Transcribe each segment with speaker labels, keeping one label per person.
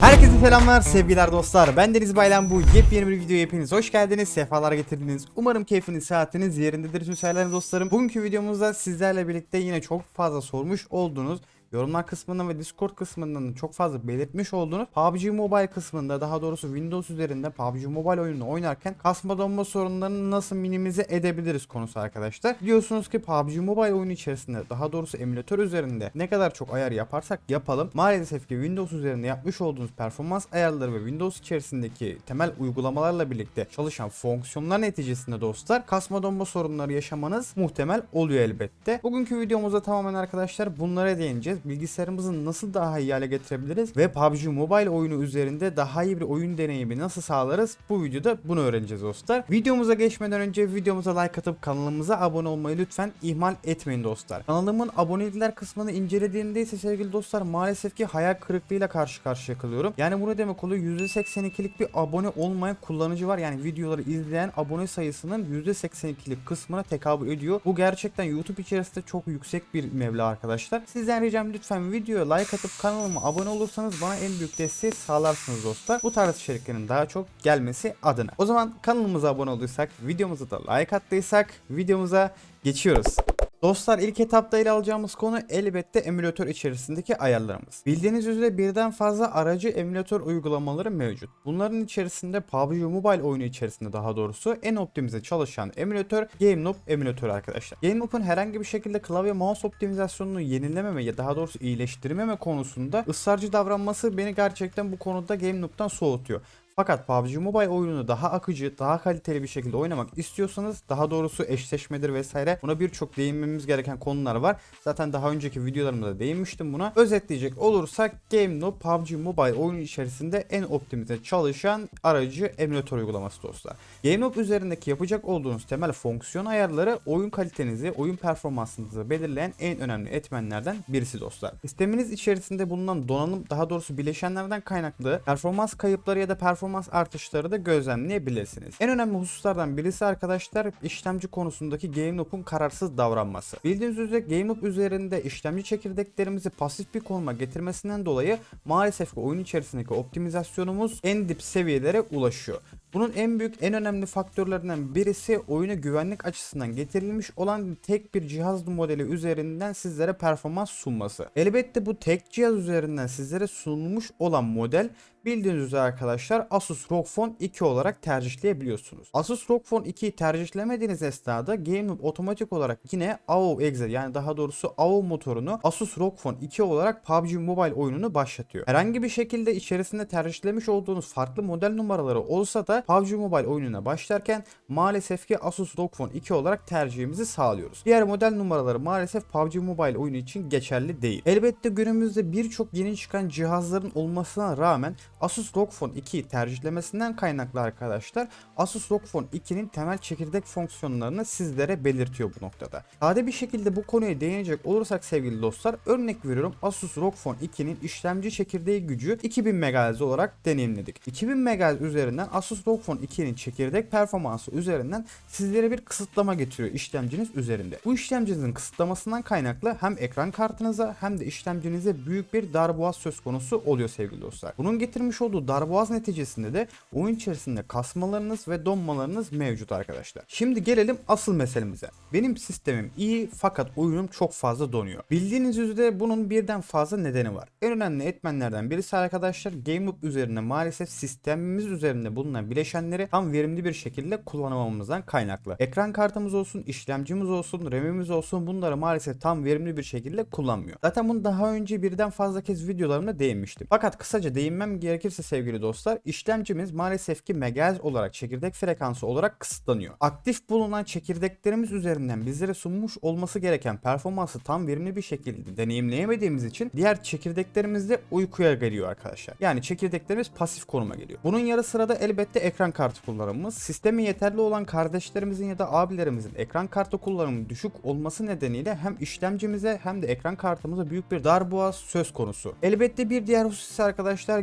Speaker 1: Herkese selamlar sevgiler dostlar. Ben Deniz Baylan bu yepyeni bir videoya hepiniz hoş geldiniz. Sefalar getirdiniz. Umarım keyfiniz saatiniz yerindedir tüm dostlarım. Bugünkü videomuzda sizlerle birlikte yine çok fazla sormuş olduğunuz Yorumlar kısmından ve Discord kısmından çok fazla belirtmiş olduğunuz PUBG Mobile kısmında daha doğrusu Windows üzerinde PUBG Mobile oyununu oynarken kasma donma sorunlarını nasıl minimize edebiliriz konusu arkadaşlar. Biliyorsunuz ki PUBG Mobile oyunu içerisinde daha doğrusu emülatör üzerinde ne kadar çok ayar yaparsak yapalım maalesef ki Windows üzerinde yapmış olduğunuz performans ayarları ve Windows içerisindeki temel uygulamalarla birlikte çalışan fonksiyonlar neticesinde dostlar kasma donma sorunları yaşamanız muhtemel oluyor elbette. Bugünkü videomuzda tamamen arkadaşlar bunlara değineceğiz. Bilgisayarımızı nasıl daha iyi hale getirebiliriz ve PUBG Mobile oyunu üzerinde daha iyi bir oyun deneyimi nasıl sağlarız? Bu videoda bunu öğreneceğiz dostlar. Videomuza geçmeden önce videomuza like atıp kanalımıza abone olmayı lütfen ihmal etmeyin dostlar. Kanalımın abonelikler kısmını incelediğimde ise sevgili dostlar maalesef ki hayal kırıklığıyla karşı karşıya kalıyorum. Yani bu ne demek oluyor? %82'lik bir abone olmayan kullanıcı var. Yani videoları izleyen abone sayısının %82'lik kısmına tekabül ediyor. Bu gerçekten YouTube içerisinde çok yüksek bir meblağ arkadaşlar. Sizden ricam lütfen videoya like atıp kanalıma abone olursanız bana en büyük desteği sağlarsınız dostlar. Bu tarz içeriklerin daha çok gelmesi adına. O zaman kanalımıza abone olduysak, videomuza da like attıysak videomuza geçiyoruz. Dostlar ilk etapta ele alacağımız konu elbette emülatör içerisindeki ayarlarımız. Bildiğiniz üzere birden fazla aracı emülatör uygulamaları mevcut. Bunların içerisinde PUBG Mobile oyunu içerisinde daha doğrusu en optimize çalışan emülatör GameNob emülatörü arkadaşlar. GameNob'un herhangi bir şekilde klavye mouse optimizasyonunu yenilememe ya daha doğrusu iyileştirmeme konusunda ısrarcı davranması beni gerçekten bu konuda GameNob'dan soğutuyor. Fakat PUBG Mobile oyununu daha akıcı, daha kaliteli bir şekilde oynamak istiyorsanız daha doğrusu eşleşmedir vesaire buna birçok değinmemiz gereken konular var. Zaten daha önceki videolarımda değinmiştim buna. Özetleyecek olursak GameNob PUBG Mobile oyunu içerisinde en optimize çalışan aracı emülatör uygulaması dostlar. GameNob üzerindeki yapacak olduğunuz temel fonksiyon ayarları oyun kalitenizi, oyun performansınızı belirleyen en önemli etmenlerden birisi dostlar. Sisteminiz içerisinde bulunan donanım daha doğrusu bileşenlerden kaynaklı performans kayıpları ya da performans artışları da gözlemleyebilirsiniz. En önemli hususlardan birisi arkadaşlar işlemci konusundaki GameNob'un kararsız davranması. Bildiğiniz üzere GameNob üzerinde işlemci çekirdeklerimizi pasif bir konuma getirmesinden dolayı maalesef ki oyun içerisindeki optimizasyonumuz en dip seviyelere ulaşıyor. Bunun en büyük en önemli faktörlerinden birisi oyuna güvenlik açısından getirilmiş olan tek bir cihaz modeli üzerinden sizlere performans sunması. Elbette bu tek cihaz üzerinden sizlere sunulmuş olan model bildiğiniz üzere arkadaşlar Asus ROG Phone 2 olarak tercihleyebiliyorsunuz. Asus ROG Phone 2'yi tercihlemediğiniz esnada GameNob otomatik olarak yine AO Exe yani daha doğrusu AO motorunu Asus ROG Phone 2 olarak PUBG Mobile oyununu başlatıyor. Herhangi bir şekilde içerisinde tercihlemiş olduğunuz farklı model numaraları olsa da PUBG Mobile oyununa başlarken maalesef ki Asus ROG Phone 2 olarak tercihimizi sağlıyoruz. Diğer model numaraları maalesef PUBG Mobile oyunu için geçerli değil. Elbette günümüzde birçok yeni çıkan cihazların olmasına rağmen Asus ROG Phone 2'yi tercihlemesinden kaynaklı arkadaşlar Asus ROG Phone 2'nin temel çekirdek fonksiyonlarını sizlere belirtiyor bu noktada. Sade bir şekilde bu konuya değinecek olursak sevgili dostlar örnek veriyorum Asus ROG Phone 2'nin işlemci çekirdeği gücü 2000 MHz olarak deneyimledik. 2000 MHz üzerinden Asus ROG Phone 2'nin çekirdek performansı üzerinden sizlere bir kısıtlama getiriyor işlemciniz üzerinde. Bu işlemcinizin kısıtlamasından kaynaklı hem ekran kartınıza hem de işlemcinize büyük bir darboğaz söz konusu oluyor sevgili dostlar. Bunun getirmiş olduğu darboğaz neticesinde de oyun içerisinde kasmalarınız ve donmalarınız mevcut arkadaşlar. Şimdi gelelim asıl meselemize. Benim sistemim iyi fakat oyunum çok fazla donuyor. Bildiğiniz üzere bunun birden fazla nedeni var. En önemli etmenlerden birisi arkadaşlar GameLoop üzerine maalesef sistemimiz üzerinde bulunan bileşenleri tam verimli bir şekilde kullanamamamızdan kaynaklı. Ekran kartımız olsun, işlemcimiz olsun, RAM'imiz olsun bunları maalesef tam verimli bir şekilde kullanmıyor. Zaten bunu daha önce birden fazla kez videolarımda değinmiştim. Fakat kısaca değinmem gerekirse sevgili dostlar işlemcimiz maalesef ki megahertz olarak çekirdek frekansı olarak kısıtlanıyor. Aktif bulunan çekirdeklerimiz üzerinden bizlere sunmuş olması gereken performansı tam verimli bir şekilde deneyimleyemediğimiz için diğer çekirdeklerimiz de uykuya geliyor arkadaşlar. Yani çekirdeklerimiz pasif konuma geliyor. Bunun yarı sırada elbette ekran kartı kullanımımız. Sistemi yeterli olan kardeşlerimizin ya da abilerimizin ekran kartı kullanımı düşük olması nedeniyle hem işlemcimize hem de ekran kartımıza büyük bir darboğaz söz konusu. Elbette bir diğer husus arkadaşlar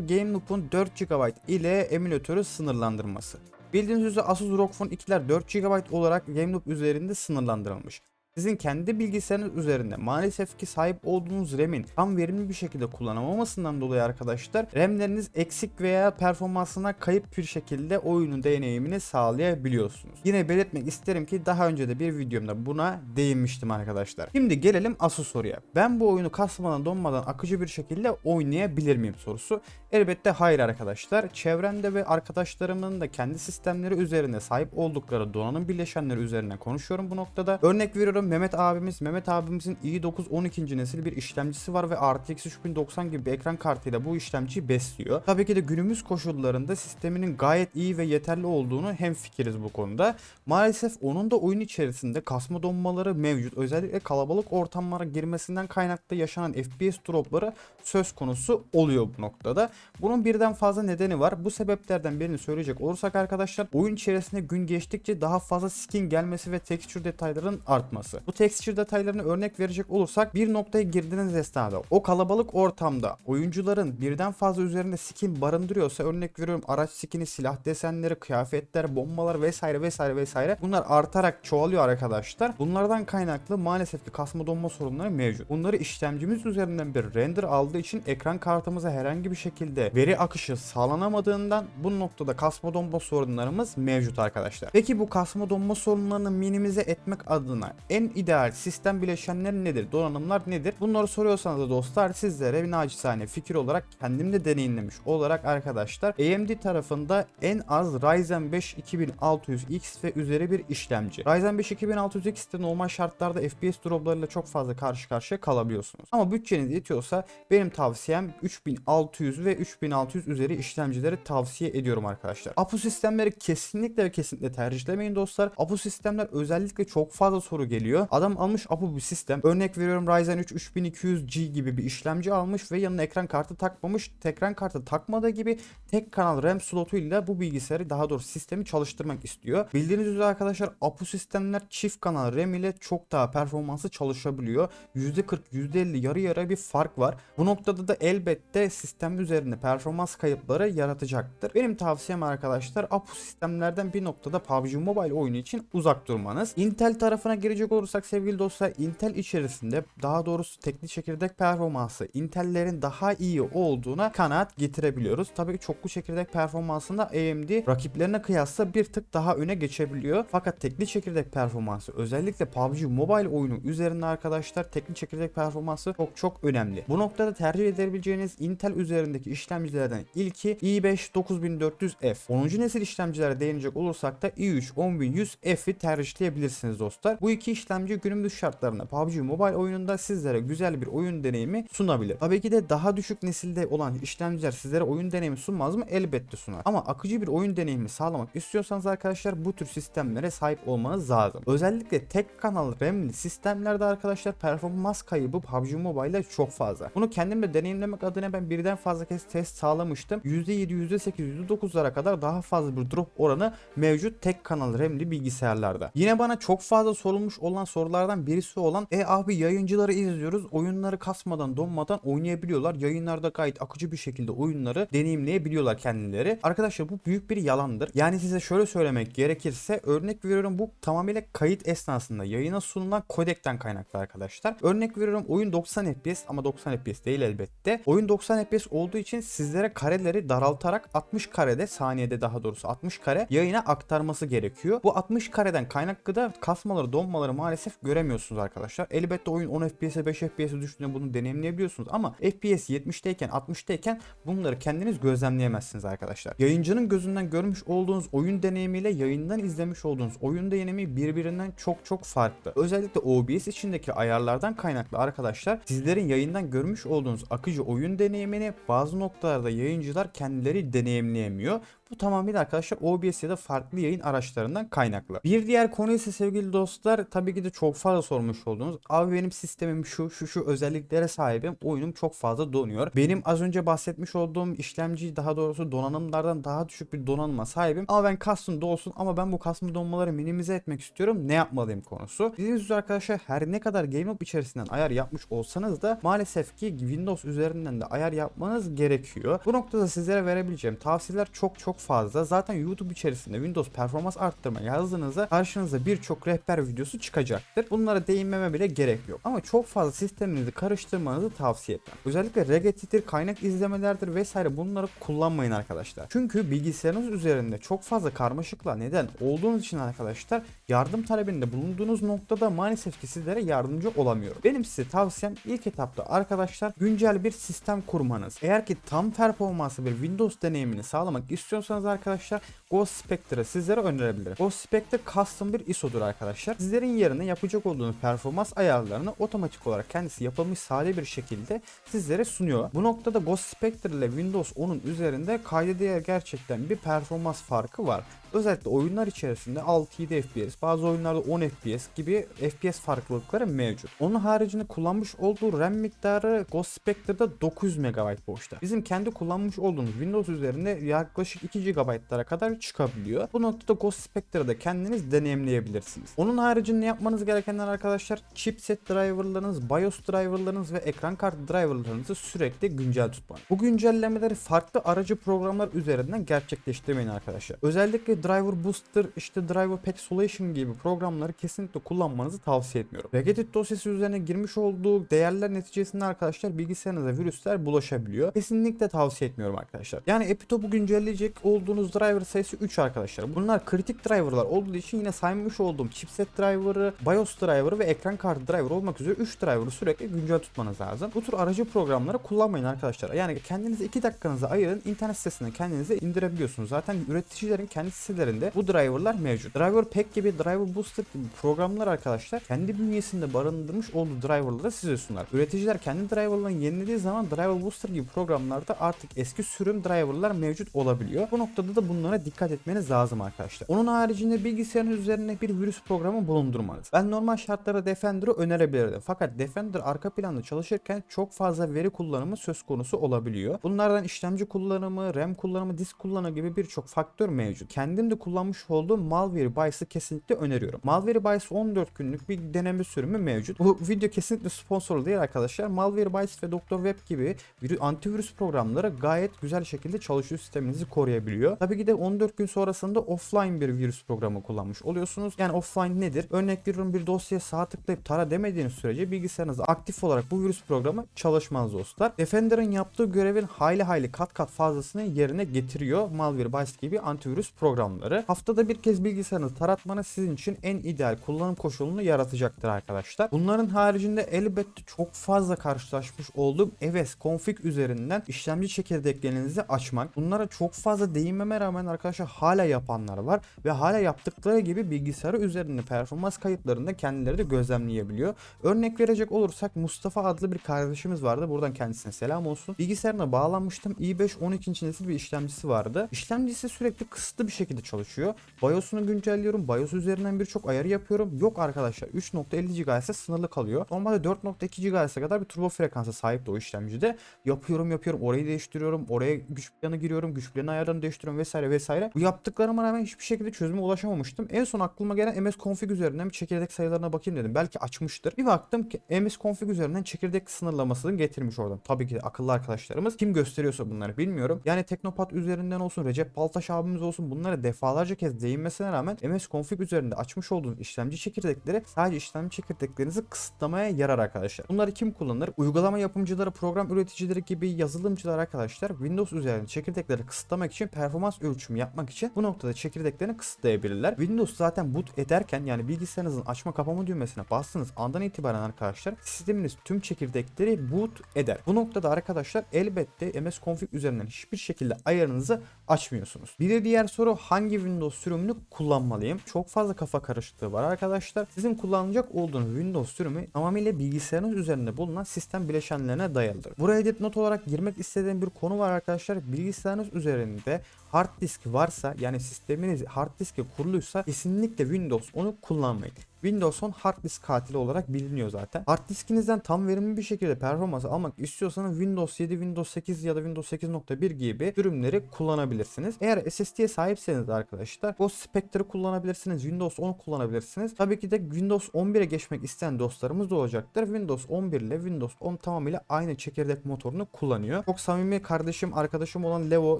Speaker 1: GameLoop'un 4 GB ile emülatörü sınırlandırması. Bildiğiniz üzere Asus ROG Phone 2'ler 4 GB olarak GameLoop üzerinde sınırlandırılmış. Sizin kendi bilgisayarınız üzerinde maalesef ki sahip olduğunuz RAM'in tam verimli bir şekilde kullanamamasından dolayı arkadaşlar RAM'leriniz eksik veya performansına kayıp bir şekilde oyunun deneyimini sağlayabiliyorsunuz. Yine belirtmek isterim ki daha önce de bir videomda buna değinmiştim arkadaşlar. Şimdi gelelim asıl soruya. Ben bu oyunu kasmadan donmadan akıcı bir şekilde oynayabilir miyim sorusu. Elbette hayır arkadaşlar. Çevremde ve arkadaşlarımın da kendi sistemleri üzerine sahip oldukları donanım bileşenleri üzerine konuşuyorum bu noktada. Örnek veriyorum Mehmet abimiz. Mehmet abimizin i9 12. nesil bir işlemcisi var ve RTX 3090 gibi bir ekran kartıyla bu işlemciyi besliyor. Tabii ki de günümüz koşullarında sisteminin gayet iyi ve yeterli olduğunu hem fikiriz bu konuda. Maalesef onun da oyun içerisinde kasma donmaları mevcut. Özellikle kalabalık ortamlara girmesinden kaynaklı yaşanan FPS dropları söz konusu oluyor bu noktada. Bunun birden fazla nedeni var. Bu sebeplerden birini söyleyecek olursak arkadaşlar oyun içerisinde gün geçtikçe daha fazla skin gelmesi ve texture detayların artması. Bu texture detaylarını örnek verecek olursak bir noktaya girdiğiniz esnada o kalabalık ortamda oyuncuların birden fazla üzerinde skin barındırıyorsa örnek veriyorum araç skini, silah desenleri, kıyafetler, bombalar vesaire vesaire vesaire bunlar artarak çoğalıyor arkadaşlar. Bunlardan kaynaklı maalesef ki kasma donma sorunları mevcut. Bunları işlemcimiz üzerinden bir render aldığı için ekran kartımıza herhangi bir şekilde veri akışı sağlanamadığından bu noktada kasma donma sorunlarımız mevcut arkadaşlar. Peki bu kasma donma sorunlarını minimize etmek adına en ideal sistem bileşenleri nedir? Donanımlar nedir? Bunları soruyorsanız da dostlar sizlere bir naçizane fikir olarak kendim de deneyimlemiş olarak arkadaşlar AMD tarafında en az Ryzen 5 2600X ve üzeri bir işlemci. Ryzen 5 2600X'te normal şartlarda FPS droplarıyla çok fazla karşı karşıya kalabiliyorsunuz. Ama bütçeniz yetiyorsa benim tavsiyem 3600 ve 3600 üzeri işlemcileri tavsiye ediyorum arkadaşlar. APU sistemleri kesinlikle ve kesinlikle tercihlemeyin dostlar. APU sistemler özellikle çok fazla soru geliyor. Adam almış APU bir sistem. Örnek veriyorum Ryzen 3 3200G gibi bir işlemci almış ve yanına ekran kartı takmamış. Ekran kartı takmadığı gibi tek kanal RAM slotuyla bu bilgisayarı daha doğrusu sistemi çalıştırmak istiyor. Bildiğiniz üzere arkadaşlar APU sistemler çift kanal RAM ile çok daha performanslı çalışabiliyor. %40 %50 yarı yarı bir fark var. Bu noktada da elbette sistem üzerinde performans kayıpları yaratacaktır. Benim tavsiyem arkadaşlar APU sistemlerden bir noktada PUBG Mobile oyunu için uzak durmanız. Intel tarafına girecek olursak sevgili dostlar Intel içerisinde daha doğrusu teknik çekirdek performansı Intel'lerin daha iyi olduğuna kanaat getirebiliyoruz. Tabii çoklu çekirdek performansında AMD rakiplerine kıyasla bir tık daha öne geçebiliyor. Fakat teknik çekirdek performansı özellikle PUBG Mobile oyunu üzerinde arkadaşlar teknik çekirdek performansı çok çok önemli. Bu noktada tercih edebileceğiniz Intel üzerindeki işlemcilerden ilki i5 9400F. 10. nesil işlemcilere değinecek olursak da i3 10100F'i tercihleyebilirsiniz dostlar. Bu iki işlemci günümüz şartlarında PUBG Mobile oyununda sizlere güzel bir oyun deneyimi sunabilir. Tabii ki de daha düşük nesilde olan işlemciler sizlere oyun deneyimi sunmaz mı? Elbette sunar. Ama akıcı bir oyun deneyimi sağlamak istiyorsanız arkadaşlar bu tür sistemlere sahip olmanız lazım. Özellikle tek kanal RAM'li sistemlerde arkadaşlar performans kaybı PUBG Mobile'da çok fazla. Bunu kendim de deneyimlemek adına ben birden fazla kez test sağlamıştım. %7, %8, %9'lara kadar daha fazla bir drop oranı mevcut tek kanal RAM'li bilgisayarlarda. Yine bana çok fazla sorulmuş olan sorulardan birisi olan e abi yayıncıları izliyoruz. Oyunları kasmadan donmadan oynayabiliyorlar. Yayınlarda gayet akıcı bir şekilde oyunları deneyimleyebiliyorlar kendileri. Arkadaşlar bu büyük bir yalandır. Yani size şöyle söylemek gerekirse örnek veriyorum bu tamamıyla kayıt esnasında yayına sunulan kodekten kaynaklı arkadaşlar. Örnek veriyorum oyun 90 FPS ama 90 FPS değil elbette. Oyun 90 FPS olduğu için sizlere kareleri daraltarak 60 karede saniyede daha doğrusu 60 kare yayına aktarması gerekiyor. Bu 60 kareden kaynaklı da kasmaları donmaları maalesef göremiyorsunuz arkadaşlar. Elbette oyun 10 FPS'e 5 FPS'e düştüğünde bunu deneyimleyebiliyorsunuz ama FPS 70'teyken 60'tayken bunları kendiniz gözlemleyemezsiniz arkadaşlar. Yayıncının gözünden görmüş olduğunuz oyun deneyimiyle yayından izlemiş olduğunuz oyun deneyimi birbirinden çok çok farklı. Özellikle OBS içindeki ayarlardan kaynaklı arkadaşlar sizlerin yayından görmüş olduğunuz akıcı oyun deneyimini bazı noktalarda yayıncılar kendileri deneyimleyemiyor. Bu tamamıyla arkadaşlar OBS ya da farklı yayın araçlarından kaynaklı. Bir diğer konu ise sevgili dostlar tabii ki de çok fazla sormuş olduğunuz. Abi benim sistemim şu şu şu özelliklere sahibim. Oyunum çok fazla donuyor. Benim az önce bahsetmiş olduğum işlemci daha doğrusu donanımlardan daha düşük bir donanıma sahibim. Ama ben custom da olsun ama ben bu custom donmaları minimize etmek istiyorum. Ne yapmalıyım konusu. Bildiğiniz üzere arkadaşlar her ne kadar GameUp içerisinden ayar yapmış olsanız da maalesef ki Windows üzerinden de ayar yapmanız gerekiyor. Bu noktada sizlere verebileceğim tavsiyeler çok çok fazla. Zaten YouTube içerisinde Windows performans arttırma yazdığınızda karşınıza birçok rehber videosu çıkacaktır. Bunlara değinmeme bile gerek yok. Ama çok fazla sisteminizi karıştırmanızı tavsiye etmem. Özellikle regedit'tir, kaynak izlemelerdir vesaire bunları kullanmayın arkadaşlar. Çünkü bilgisayarınız üzerinde çok fazla karmaşıkla neden olduğunuz için arkadaşlar yardım talebinde bulunduğunuz noktada maalesef ki sizlere yardımcı olamıyorum. Benim size tavsiyem ilk etapta arkadaşlar güncel bir sistem kurmanız. Eğer ki tam performanslı bir Windows deneyimini sağlamak istiyorsanız arkadaşlar Ghost Spectre'ı sizlere önerebilirim. Ghost Spectre custom bir ISO'dur arkadaşlar. Sizlerin yerine yapacak olduğunuz performans ayarlarını otomatik olarak kendisi yapılmış sade bir şekilde sizlere sunuyor. Bu noktada Ghost Spectre ile Windows 10'un üzerinde kayda gerçekten bir performans farkı var. Özellikle oyunlar içerisinde 6-7 FPS, bazı oyunlarda 10 FPS gibi FPS farklılıkları mevcut. Onun haricinde kullanmış olduğu RAM miktarı Ghost Spectre'da 900 MB boşta. Bizim kendi kullanmış olduğumuz Windows üzerinde yaklaşık 2 GB'lara kadar çıkabiliyor. Bu noktada Ghost Spectre'da kendiniz deneyimleyebilirsiniz. Onun haricinde yapmanız gerekenler arkadaşlar chipset driverlarınız, BIOS driverlarınız ve ekran kartı driverlarınızı sürekli güncel tutmak. Bu güncellemeleri farklı aracı programlar üzerinden gerçekleştirmeyin arkadaşlar. Özellikle Driver Booster, işte Driver Pet Solution gibi programları kesinlikle kullanmanızı tavsiye etmiyorum. Regedit dosyası üzerine girmiş olduğu değerler neticesinde arkadaşlar bilgisayarınıza virüsler bulaşabiliyor. Kesinlikle tavsiye etmiyorum arkadaşlar. Yani Epitop'u güncelleyecek olduğunuz driver sayısı 3 arkadaşlar. Bunlar kritik driverlar olduğu için yine saymış olduğum chipset driver'ı, BIOS driver'ı ve ekran kartı driver olmak üzere 3 driver'ı sürekli güncel tutmanız lazım. Bu tür aracı programları kullanmayın arkadaşlar. Yani kendinize 2 dakikanızı ayırın. internet sitesinden kendinize indirebiliyorsunuz. Zaten üreticilerin kendi sitelerinde bu driver'lar mevcut. Driver Pack gibi, Driver Booster gibi programlar arkadaşlar kendi bünyesinde barındırmış olduğu driver'ları size sunar. Üreticiler kendi driver'larını yenilediği zaman Driver Booster gibi programlarda artık eski sürüm driver'lar mevcut olabiliyor. Bu noktada da bunlara dikkat etmeniz lazım arkadaşlar. Onun haricinde bilgisayarın üzerine bir virüs programı bulundurmanız. Ben normal şartlarda Defender'ı önerebilirdim. Fakat Defender arka planda çalışırken çok fazla veri kullanımı söz konusu olabiliyor. Bunlardan işlemci kullanımı, RAM kullanımı, disk kullanımı gibi birçok faktör mevcut. Kendim de kullanmış olduğum Malware Bytes'ı kesinlikle öneriyorum. Malware Bytes 14 günlük bir deneme sürümü mevcut. Bu video kesinlikle sponsorlu değil arkadaşlar. Malware Bytes ve Dr. Web gibi virü- antivirüs programları gayet güzel şekilde çalışıyor sisteminizi koruyabiliyor. Tabii ki de 14 gün sonrasında offline bir virüs programı kullanmış oluyorsunuz. Yani offline nedir? Örnek veriyorum bir dosyaya sağ tıklayıp tara demediğiniz sürece bilgisayarınızda aktif olarak bu virüs programı çalışmaz dostlar. Defender'ın yaptığı görevin hayli hayli kat kat fazlasını yerine getiriyor Malware Bytes gibi antivirüs programları. Haftada bir kez bilgisayarınızı taratmanız sizin için en ideal kullanım koşulunu yaratacaktır arkadaşlar. Bunların haricinde elbette çok fazla karşılaşmış olduğum EVES config üzerinden işlemci çekirdeklerinizi açmak. Bunlara çok fazla değinmeme rağmen arkadaşlar hala yapanlar var ve hala yaptıkları gibi bilgisayarı üzerinde performans kayıtlarında kendileri de gözlemleyebiliyor. Örnek verecek olursak Mustafa adlı bir kardeşimiz vardı. Buradan kendisine selam olsun. Bilgisayarına bağlanmıştım. i5 12. nesil bir işlemcisi vardı. İşlemcisi sürekli kısıtlı bir şekilde çalışıyor. BIOS'unu güncelliyorum. BIOS üzerinden birçok ayarı yapıyorum. Yok arkadaşlar 3.50 GHz'e sınırlı kalıyor. Normalde 4.2 GHz'e kadar bir turbo frekansa sahipti o işlemcide. Yapıyorum yapıyorum. Orayı değiştiriyorum. Oraya güç planı giriyorum. Güç planı ayarlarını değiştiriyorum vesaire vesaire. Bu yaptıklarıma rağmen hiçbir şekilde çözüme ulaşamamıştım. En son aklıma gelen MS config üzerinden bir çekirdek sayılarına bakayım dedim. Belki açmıştır. Bir baktım ki MS config üzerinden çekirdek sınırlamasını getirmiş oradan. Tabii ki akıllı arkadaşlarımız. Kim gösteriyorsa bunları bilmiyorum. Yani Teknopat üzerinden olsun, Recep Baltaş abimiz olsun bunlara defalarca kez değinmesine rağmen MS config üzerinde açmış olduğunuz işlemci çekirdekleri sadece işlemci çekirdeklerinizi kısıtlamaya yarar arkadaşlar. Bunları kim kullanır? Uygulama yapımcıları, program üreticileri gibi yazılımcılar arkadaşlar Windows üzerinde çekirdekleri kısıtlamak için performans ölçümü yapmak için bu noktada çekirdeklerini kısıtlayabilirler. Windows zaten boot ederken yani bilgisayarınızın açma kapama düğmesine bastığınız andan itibaren arkadaşlar sisteminiz tüm çekirdekleri boot eder. Bu noktada arkadaşlar elbette MS config üzerinden hiçbir şekilde ayarınızı açmıyorsunuz. Bir diğer soru hangi Windows sürümünü kullanmalıyım? Çok fazla kafa karışıklığı var arkadaşlar. Sizin kullanacak olduğunuz Windows sürümü tamamıyla bilgisayarınız üzerinde bulunan sistem bileşenlerine dayalıdır. Buraya not olarak girmek istediğim bir konu var arkadaşlar. Bilgisayarınız üzerinde hard disk varsa yani sisteminiz hard diske kuruluysa kesinlikle Windows onu kullanmayın. Windows 10 hard disk katili olarak biliniyor zaten. Hard diskinizden tam verimli bir şekilde performans almak istiyorsanız Windows 7, Windows 8 ya da Windows 8.1 gibi sürümleri kullanabilirsiniz. Eğer SSD'ye sahipseniz arkadaşlar bu Spectre'ı kullanabilirsiniz. Windows 10 kullanabilirsiniz. Tabii ki de Windows 11'e geçmek isteyen dostlarımız da olacaktır. Windows 11 ile Windows 10 tamamıyla aynı çekirdek motorunu kullanıyor. Çok samimi kardeşim, arkadaşım olan Levo,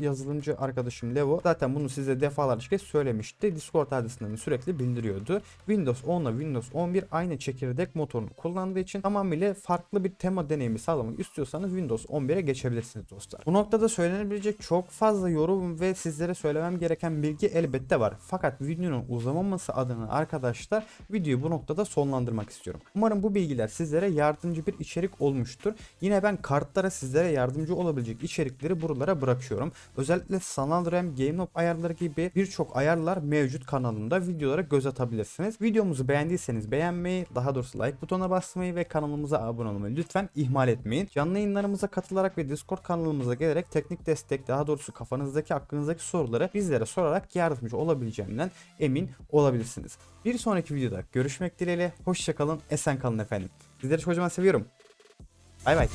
Speaker 1: yazılımcı arkadaşım Levo zaten bunu size defalarca söylemişti. Discord adresinden sürekli bildiriyordu. Windows 10 ile Windows 11 aynı çekirdek motorunu kullandığı için tamamıyla farklı bir tema deneyimi sağlamak istiyorsanız Windows 11'e geçebilirsiniz dostlar. Bu noktada söylenebilecek çok fazla yorum ve sizlere söylemem gereken bilgi elbette var. Fakat videonun uzamaması adına arkadaşlar videoyu bu noktada sonlandırmak istiyorum. Umarım bu bilgiler sizlere yardımcı bir içerik olmuştur. Yine ben kartlara sizlere yardımcı olabilecek içerikleri buralara bırakıyorum. Özellikle sanal RAM, game loop ayarları gibi birçok ayarlar mevcut kanalımda videolara göz atabilirsiniz. Videomuzu beğendiyseniz beğenmeyi, daha doğrusu like butonuna basmayı ve kanalımıza abone olmayı lütfen ihmal etmeyin. Canlı yayınlarımıza katılarak ve Discord kanalımıza gelerek teknik destek, daha doğrusu kafanızdaki aklınızdaki soruları bizlere sorarak yardımcı olabileceğimden emin olabilirsiniz. Bir sonraki videoda görüşmek dileğiyle. Hoşçakalın, esen kalın efendim. Sizleri kocaman seviyorum. Bay bay.